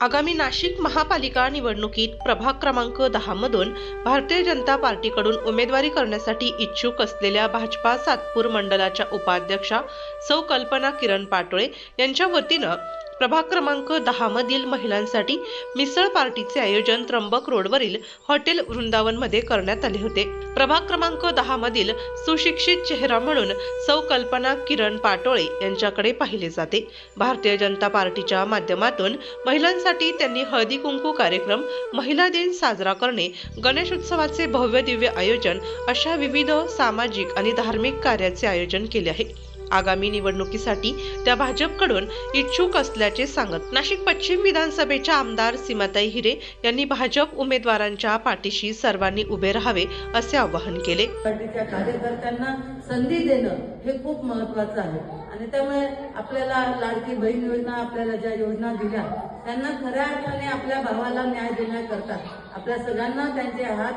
आगामी नाशिक महापालिका निवडणुकीत प्रभाग क्रमांक दहा मधून भारतीय जनता पार्टीकडून उमेदवारी करण्यासाठी इच्छुक असलेल्या भाजपा सातपूर मंडलाच्या उपाध्यक्षा सौ कल्पना किरण पाटोळे यांच्या वतीनं प्रभाग क्रमांक दहा मधील महिलांसाठी मिसळ पार्टीचे आयोजन त्र्यंबक रोडवरील हॉटेल वृंदावनमध्ये करण्यात आले होते. प्रभाग क्रमांक दहा मधील सुशिक्षित चेहरा म्हणून सौ कल्पना किरण पाटोळे यांच्याकडे पाहिले जाते. भारतीय जनता पार्टीच्या माध्यमातून महिलांसाठी त्यांनी हळदी कुंकू कार्यक्रम महिला दिन साजरा करणे गणेश उत्सवाचे भव्य दिव्य आयोजन अशा विविध सामाजिक आणि धार्मिक कार्याचे आयोजन केले आहे. आगामी निवडणुकीसाठी त्या भाजपकडून इच्छुक असल्याचे सांगत नाशिक पश्चिम विधानसभेच्या आमदार सीमाताई हिरे यांनी भाजप उमेदवारांच्या पाठीशी सर्वांनी उभे राहावे असे आवाहन केले. कार्यकर्त्यांना संधी देणं हे खूप महत्वाचं आहे. आणि त्यामुळे आपल्याला लाडकी बहीण योजना आपल्याला ज्या योजना दिल्या त्यांना खऱ्या अर्थाने आपल्या भावाला न्याय देण्याकरता आपल्या सगळ्यांना त्यांचे हात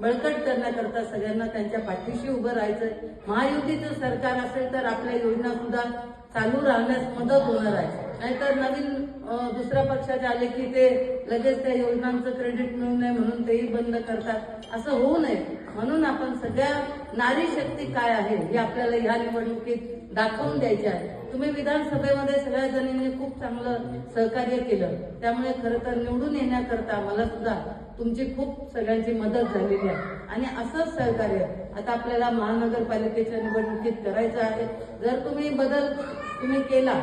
बळकट करण्याकरता सगळ्यांना त्यांच्या पाठीशी उभं राहायचं महायुतीचं सरकार असेल तर आपल्या योजना सुद्धा चालू राहण्यास मदत होणार आहे. नाहीतर नवीन दुसऱ्या पक्षाचे आले की ते लगेच त्या योजनांचं क्रेडिट मिळू नये म्हणून तेही बंद करतात. असं होऊ नये. म्हणून आपण सगळ्या नारी शक्ती काय आहे हे आपल्याला ह्या निवडणुकीत दाखवून द्यायचे आहे. तुम्ही विधानसभेमध्ये सगळ्या जणींनी खूप चांगलं सहकार्य केलं. त्यामुळे खरं तर निवडून येण्याकरता मला सुद्धा तुमची खूप सगळ्यांची मदत झालेली आहे. आणि असंच सहकार्य आता आपल्याला महानगरपालिकेच्या निवडणुकीत करायचं आहे. जर तुम्ही बदल तुम्ही केला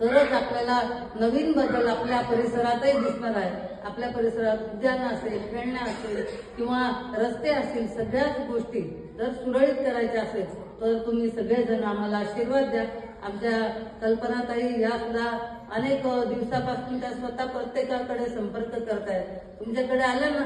तरच आपल्याला नवीन बदल आपल्या परिसरातही दिसणार आहे. आपल्या परिसरात उद्यान असेल खेळण्या असेल किंवा रस्ते असतील सगळ्याच गोष्टी जर सुरळीत करायच्या असेल तर तुम्ही सगळेजण आम्हाला आशीर्वाद द्या. आमच्या कल्पनाताई या सुद्धा अनेक दिवसापासून त्या स्वतः प्रत्येकाकडे संपर्क करतायत. तुमच्याकडे आल्या ना?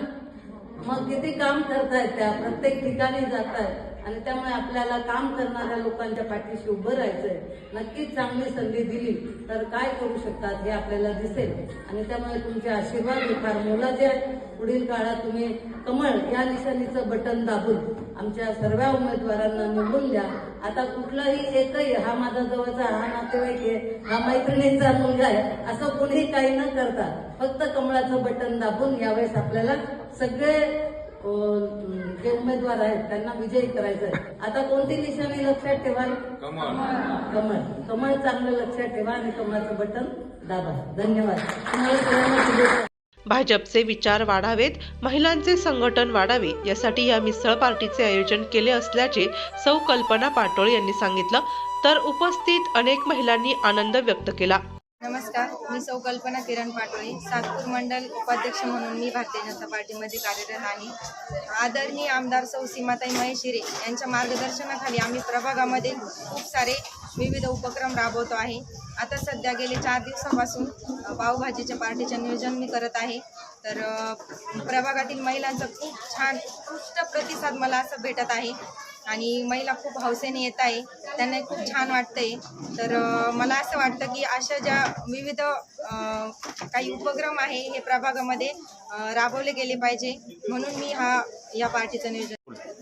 मग किती काम करतायत त्या? प्रत्येक ठिकाणी जात आहेत आणि त्यामुळे आपल्याला काम करणाऱ्या लोकांच्या पाठीशी उभं राहायचंय. नक्कीच चांगली संधी दिली तर काय करू शकतात हे आपल्याला दिसेल. आणि त्यामुळे तुमचे आशीर्वाद हे फार मोलाचे आहेत. पुढील काळात तुम्ही कमळ या निशाणीचं बटन दाबून आमच्या सर्व उमेदवारांना निवडून द्या. आता कुठलाही एकही हा माझा जवळचा हा नातेवाईक आहे हा मैत्रिणींचा मुलगा आहे असं कोणी काही न करता फक्त कमळाचं बटन दाबून यावेळेस आपल्याला सगळे जे उमेदवार आहेत त्यांना विजयी करायचं आहे. आता कोणती निशाणी लक्षात ठेवाल कमळ. कमळ. चांगलं लक्षात ठेवा आणि कमळाचं बटन दाबा. धन्यवाद. तुम्हाला भाजपचे विचार वाढावेत महिलांचे संघटन वाढावे यासाठी या मिसळ पार्टीचे आयोजन केले असल्याचे सौ कल्पना पाटोळे यांनी सांगितलं. तर उपस्थित अनेक महिलांनी आनंद व्यक्त केला. नमस्कार मी सौ कल्पना किरण पाटोळे सातपूर मंडल उपाध्यक्ष म्हणून मी भारतीय जनता पार्टीमध्ये कार्यरत आहे. आदरणीय आमदार सौ सीमाताई महेश हिरे यांच्या मार्गदर्शनाखाली आम्ही प्रभागामध्ये खूप सारे विविध उपक्रम राबवतो आहे. आता सध्या गेले चार दिवसापासून पावभाजीच्या पार्टीचे नियोजन मी करत आहे. तर प्रभागातील महिलांचा खूप छान उत्कृष्ट प्रतिसाद मला असं भेटत आहे. आणि महिला खूप हौसेने येत आहे. त्यांना खूप छान वाटतंय. तर मला असं वाटतं की अशा ज्या विविध काही उपक्रम आहे हे प्रभागामध्ये राबवले गेले पाहिजे. म्हणून मी हा या पार्टीचं नियोजन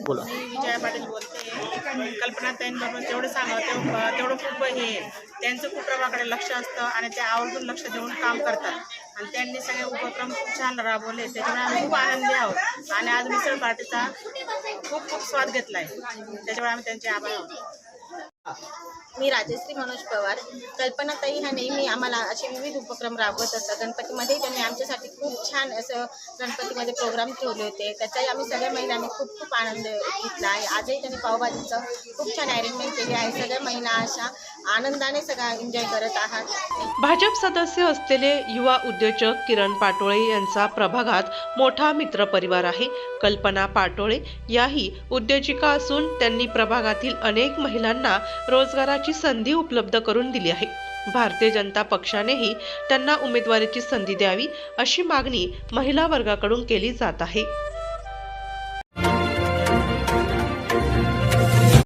मी विजया पाटील बोलते. कल्पनाताईंबरोबर जेवढं सांगावं तेवढं तेवढं खूप हे. त्यांचं खूप प्रभाकडे लक्ष असतं आणि ते आवर्जून लक्ष देऊन काम करतात. आणि त्यांनी सगळे उपक्रम खूप छान राबवले त्याच्यामुळे आम्ही खूप आनंदी आहोत. आणि आज मिसळ पार्टीचा खूप खूप स्वाद घेतला आहे त्याच्यामुळे आम्ही त्यांचे आभार आहोत. मी राजश्री मनोज पवार. कल्पनाताई ह्या नेहमी आम्हाला असे विविध उपक्रम राबवत असतात गणपतीमध्ये त्यांनी आमच्यासाठी खूप छान असं गणपतीमध्ये प्रोग्राम ठेवले होते. त्याचाही आम्ही सगळ्या महिलांनी खूप खूप आनंद घेतला आहे. आजही त्यांनी पावभाजीचं खूप छान अरेंजमेंट केली आहे. सगळ्या महिला अशा आनंदाने सगळा एन्जॉय करत आहात. भाजप सदस्य असलेले युवा उद्योजक किरण पाटोळे यांचा प्रभागात मोठा मित्रपरिवार आहे. कल्पना पाटोळे याही उद्योजिका असून त्यांनी प्रभागातील अनेक महिलांना रोजगाराची संधी उपलब्ध करून दिली आहे. भारतीय जनता पक्षानेही त्यांना उमेदवारीची संधी द्यावी अशी मागणी महिला वर्गाकडून केली जात आहे.